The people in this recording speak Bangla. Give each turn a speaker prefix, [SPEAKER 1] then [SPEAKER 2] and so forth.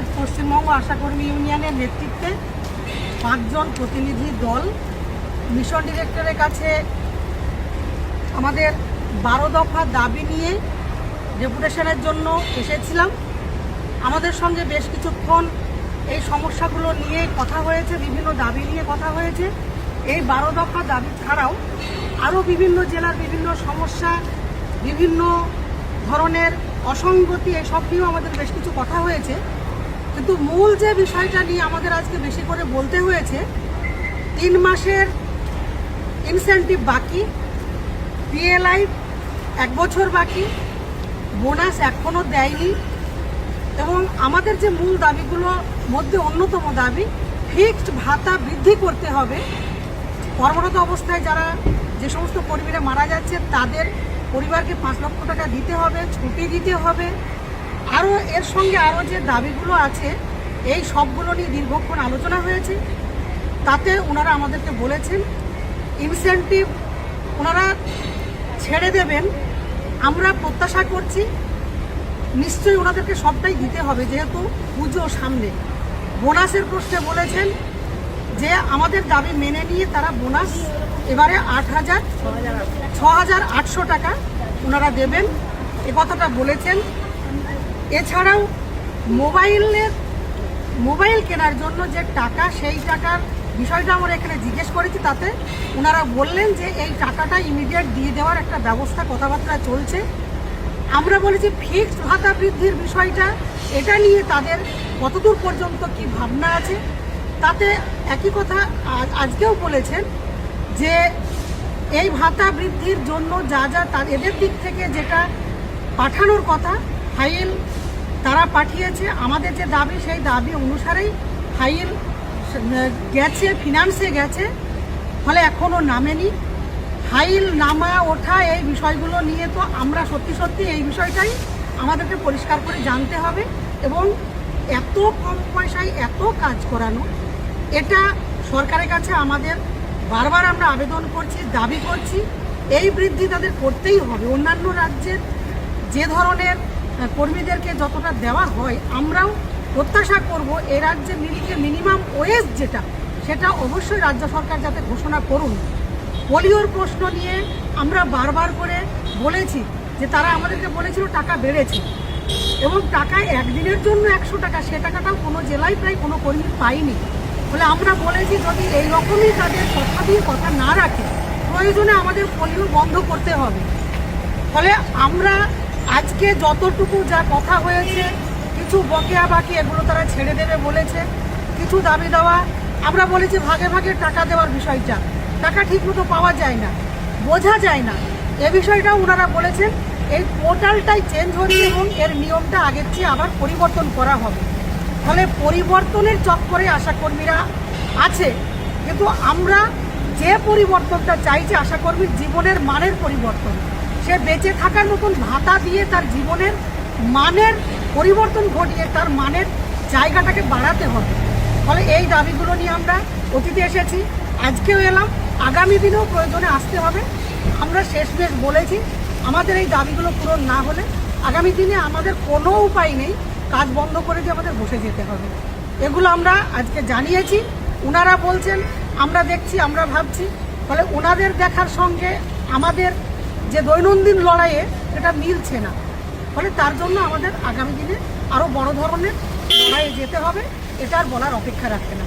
[SPEAKER 1] আজ পশ্চিমবঙ্গ আশাকর্মী ইউনিয়নের নেতৃত্বে পাঁচজন প্রতিনিধি দল, মিশন ডিরেক্টরের কাছে আমাদের বারো দফা দাবি নিয়ে ডেপুটেশনের জন্য এসেছিলাম। আমাদের সঙ্গে বেশ কিছুক্ষণ এই সমস্যাগুলো নিয়ে কথা হয়েছে, বিভিন্ন দাবি নিয়ে কথা হয়েছে। এই বারো দফা দাবি ছাড়াও আরও বিভিন্ন জেলার বিভিন্ন সমস্যা, বিভিন্ন ধরনের অসঙ্গতি, এসব নিয়েও আমাদের বেশ কিছু কথা হয়েছে। কিন্তু মূল যে বিষয়টা নিয়ে আমাদের আজকে বেশি করে বলতে হয়েছে, তিন মাসের ইনসেন্টিভ বাকি পিএলআই এক বছর বাকি বোনাস এখনও দেয়নি এবং আমাদের যে মূল দাবিগুলোর মধ্যে অন্যতম দাবি ফিক্সড ভাতা বৃদ্ধি করতে হবে। কর্মরত অবস্থায় যারা যে সমস্ত কর্মীরা মারা যাচ্ছে, তাদের পরিবারকে পাঁচ লক্ষ টাকা দিতে হবে, ছুটি দিতে হবে। আরও এর সঙ্গে আরও যে দাবিগুলো আছে, এই সবগুলো নিয়ে দীর্ঘক্ষণ আলোচনা হয়েছে। তাতে ওনারা আমাদেরকে বলেছেন ইনসেন্টিভ ওনারা ছেড়ে দেবেন, আমরা প্রত্যাশা করছি, নিশ্চয়ই ওনাদেরকে সবটাই দিতে হবে, যেহেতু পুজো সামনে। বোনাসের প্রশ্নে বলেছেন যে আমাদের দাবি মেনে নিয়ে তারা বোনাস এবারে আট হাজার, ছ হাজার আটশো টাকা ওনারা দেবেন। এ কথাটা বলেছেন। এছাড়াও মোবাইলের মোবাইল কেনার জন্য যে টাকা, সেই টাকার বিষয়টা আমরা এখানে জিজ্ঞেস করেছি তাতে। ওনারা বললেন যে এই টাকাটা ইমিডিয়েট দিয়ে দেওয়ার একটা ব্যবস্থা, কথাবার্তা চলছে। আমরা বলেছি ফিক্সড ভাতা বৃদ্ধির বিষয়টা, এটা নিয়ে তাদের কতদূর পর্যন্ত কি ভাবনা আছে? তাতে একই কথা আজ- আজকেও বলেছেন যে এই ভাতা বৃদ্ধির জন্য যা যা তার এদের দিক থেকে যেটা পাঠানোর কথা ফাইল তারা পাঠিয়েছে, আমাদের যে দাবি, সেই দাবি অনুসারেই ফাইল গেছে ফিনান্সে গেছে, ফলে এখনও নামেনি। ফাইল নামা, ওঠা এই বিষয়গুলো নিয়ে তো আমরা সত্যি সত্যি এই বিষয়টাই আমাদেরকে পরিষ্কার করে জানতে হবে এবং এত কম পয়সায় এত কাজ করানো, এটা সরকারের কাছে আমাদের বারবার আমরা আবেদন করছি, দাবি করছি। এই বৃদ্ধি তাদের করতেই হবে। অন্যান্য রাজ্যের যে ধরনের কর্মীদেরকে যতটা দেওয়া হয়, আমরাও প্রত্যাশা করব এ রাজ্যে মিনিকে মিনিমাম ওয়েজ যেটা, সেটা অবশ্যই রাজ্য সরকার যাতে ঘোষণা করুন। পোলিওর প্রশ্ন নিয়ে আমরা বারবার করে বলেছি যে তারা আমাদেরকে বলেছিল টাকা বেড়েছে এবং টাকা একদিনের জন্য একশো টাকা, সে টাকাটাও কোনো জেলায় প্রায় কোনো কর্মী পায়নি। ফলে আমরা বলেছি যদি এই রকমই তাদের কথা দিয়ে কথা না রাখে, প্রয়োজনে আমাদের পোলিও বন্ধ করতে হবে। ফলে আমরা আজকে যতটুকু যা কথা হয়েছে, কিছু বকেয়া বাকি এগুলো তারা ছেড়ে দেবে বলেছে, কিছু দাবি দেওয়া। আমরা বলেছি ভাগে ভাগে টাকা দেওয়ার বিষয়টা। টাকা ঠিকমতো পাওয়া যায় না, বোঝা যায় না। এ বিষয়টাও ওনারা বলেছেন, এই পোর্টালটাই চেঞ্জ হচ্ছে এবং এর নিয়মটা আগের চেয়ে আবার পরিবর্তন করা হবে। ফলে পরিবর্তনের চক্করে আশাকর্মীরা আছে, কিন্তু আমরা যে পরিবর্তনটা চাইছি আশাকর্মীর জীবনের মানের পরিবর্তন। সে বেঁচে থাকার মতন ভাতা দিয়ে তার জীবনের মানের পরিবর্তন ঘটিয়ে তার মানের জায়গাটাকে বাড়াতে হবে। ফলে এই দাবিগুলো নিয়ে আমরা অতীতে এসেছি, আজকেও এলাম, আগামী দিনেও প্রয়োজনে আসতে হবে। আমরা শেষমেশ বলেছি, আমাদের এই দাবিগুলো পূরণ না হলে আগামী দিনে আমাদের কোনো উপায় নেই, কাজ বন্ধ করে দিয়ে আমাদের বসে যেতে হবে। এগুলো আমরা আজকে জানিয়েছি ওনারা বলছেন, আমরা দেখছি, আমরা ভাবছি, ফলে ওনাদের দেখার সঙ্গে আমাদের যে দৈনন্দিন লড়াইয়ে এটা মিলছে না। ফলে তার জন্য আমাদের আগামী দিনে আরও বড় ধরনের লড়াইয়ে যেতে হবে, এটা আর বলার অপেক্ষা রাখে না।